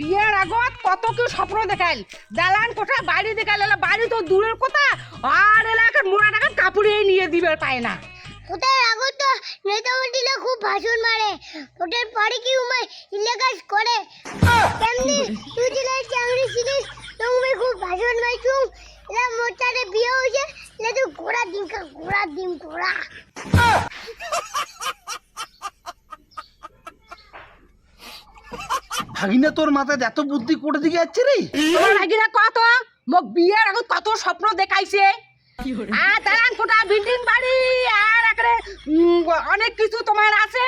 বিয়ের আগত কত কি স্বপ্ন দেখাইল। দালান কোঠা, বাড়ি দেখাইল, এলা বাড়ি তো দূরের কথা। আর এলাকার মোড়া টাকা কাপড়ে নিয়ে দিবে, পায় না। ওটার আগত তো? নেতা মন্ত্রীরা খুব ভাষণ মারে। ওটার পরে কি উমায় ইলেকাস করে? তেমনি তুই যেটা চাকরি ছিলিস তো উমায় খুব ভাষণ মারছুম এলা মোটারে বিয়ে হয়েছে, এলা তুই ঘোড়া ডিম ঘোড়া ডিম ঘোড়া। ভাগিনা তোর মাথায় এত বুদ্ধি করে দিকে যাচ্ছে রে। তোমার ভাগিনা কত? মোক বিয়ের আগত কত স্বপ্ন দেখাইছে। আর দালান কোঠা বিল্ডিং বাড়ি আর একরে অনেক কিছু তোমার আছে।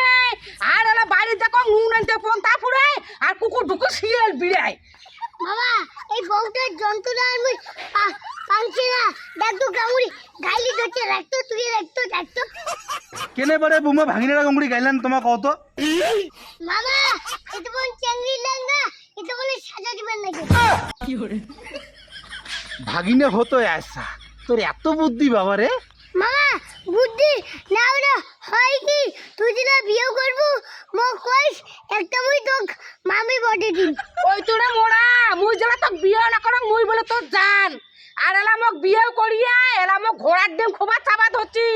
আর এলা বাড়ি দেখো নুন আনতে পন্তা ফুরে আর কুকুর ঢুকু শিয়াল বিড়ায়। বাবা এই বউটার যন্ত্রণা আমি পাচ্ছি না। কামুড়ি গাইলি ধরছে রাখতো তুই রাখতো রাখতো। কেনে পারে বুমা ভাগিনারা গঙ্গুড়ি গাইলেন তোমার কত মামা এটা বল চাংরি লাঙ্গা এটা বলে সাজা দিবেন নাকি? ভাগিনে হতো আসা তোর এত বুদ্ধি বাবা রে। মামা বুদ্ধি না ওরা হয় কি? তুই যেটা বিয়ে করব মোক কইস একটা মুই তো মামি বডি দিন ওই তোরে মোড়া মুই যেলা তো বিয়ে না করো মুই বলে তো জান। আর এলা মোক বিয়ে করিয়া এলা মোক ঘোড়ার ডিম খোবা চাবা ধরছি।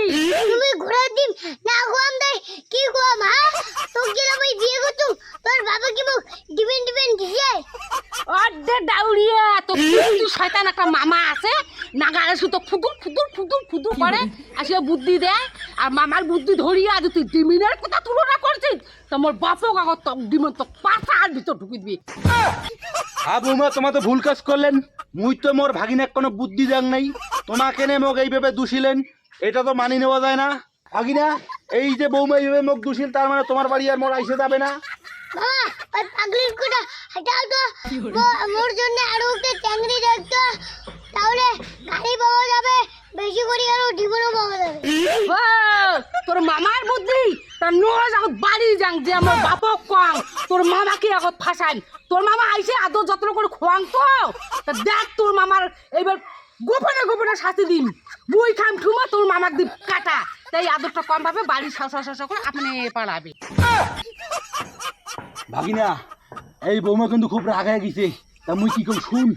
তুমি ঘোড়ার দিন না গোয়াম দেয় কি গোয়াম হ্যাঁ? তোকে যেটা মুই বিয়ে করতুম? তোর বাবা কি মোক দিবেন দিবেন দিছে? অর্ধে ডাউরিয়া তো কিন্তু শয়তান একটা মামা আছে? নাগালে শুধু ফুদুর ফুদুর ফুদুর ফুদুর করে আসিয়া বুদ্ধি দেয় আর মামার বুদ্ধি ধরিয়া যদি তুই ডিমিনের কথা তুলনা করছিস? তোমার বাপক আগত তক ডিমের তো পাশার ভিতর ঢুকি দিবি। আ বৌমা তোমার তো ভুল কাজ করলেন। মুই তো মোর ভাগিনাক কোনো বুদ্ধি দেন নাই। তোমাকে নে মোক এইভাবে দুষিলেন? এটা তো মানি নেওয়া যায় না। ভাগিনা এই যে বৌমা এইভাবে মোক দুষিল তার মানে তোমার বাড়ি আর মোর আইসে যাবে না। মামা ওই পাগলির কোটা হটাও তো। মো- মোর জন্য আরও একটা চাংরি রাখতো। তাহলে গাড়ি পাওয়া যাবে বেশি করে আরও জীবনও পাওয়া যাবে। ও, তোর মামার তার নোজ আগত বাড়ি যাং যে আমার বাপক কং। তোর মামাকে আগত ফাঁসাই তোর মামা আইসে আদর যত্ন করে খোয়াং তো? তা দেখ তোর মামার এবার গোপনে গোপনে শাস্তি দিন বই খাম ঠুমা তোর মামাক দিব কাটা। তাই আদরটা কম পাবে বাড়ি শাসা শাসা করে আপনি পালাবে। ভাগিনা এই বৌমা কিন্তু খুব রাগ হয়ে গেছে। তা মুই কি কম শুন?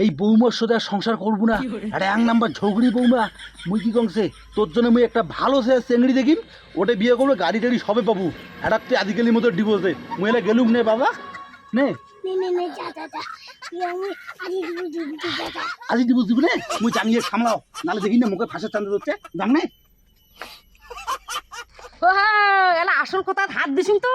এই বৌমার সাথে আর সংসার করব না। আরে এক নাম্বার ঝগড়ি বৌমা। মুই কি কমছে তোর জন্য মুই একটা ভালো সে চেংড়ি দেখিম ওটা বিয়ে করব গাড়ি টাড়ি সবে পাবো। একটা তুই আদিকালির মতো ডিভোর্সে মুই এলা গেলুম নে বাবা। নে। আজি ডিভোর্স দিব নে? মুই জানিয়ে সামলাও। নালে দেখি না মুখে ফাঁসের চান্দে হচ্ছে জান নে। ও এলা আসল কথা হাত দিছিস তো।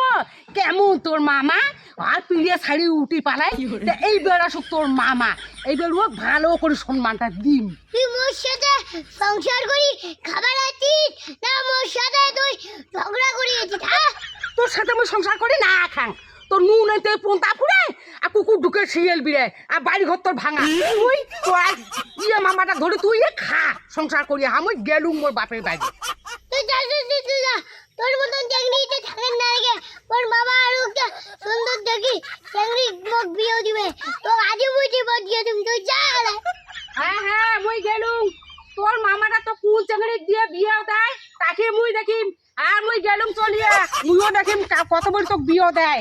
কেমন তোর মামা? আর পিড়িয়া ছাড়ি উঠি পালাই তা এই বেড়া সুখ তোর মামা এই বেড়ুয়া ভালো করে সম্মানটা দিম। তুই মোর সাথে সংসার করি? খাবার আছিস না মোর সাথে তুই ঝগড়া করিয়েছিস হ্যাঁ? তোর সাথে আমি সংসার করি? না খাং। তোর নুন এতে পোন্তা ফুড়ে আর কুকুর ঢুকে শিয়াল বিড়ে আর বাড়ি ঘর তোর ভাঙা। তুই তো এক ইয়ে মামাটা ধরে তুই এ খা সংসার করি আমি গেলুম মোর বাপের বাড়ি তুই যা যা যা, যা, যা। তোর মতন চাকরিতে থাকেন না রেখে তোর বাবা আরও একটা সুন্দর দেখি চাকরি মোক বিয়ে দিবে তো আজই বুঝি বদিয়ে তুমি তুই যা গেলে হ্যাঁ হ্যাঁ মুই গেলুম তোর মামাটা তো কুল চাকরি দিয়ে বিয়ে দেয়, তাকে মুই দেখিম। আর মুই গেলুম চলিয়া, মুইও দেখিম কত বড় তোকে বিয়ে দেয়।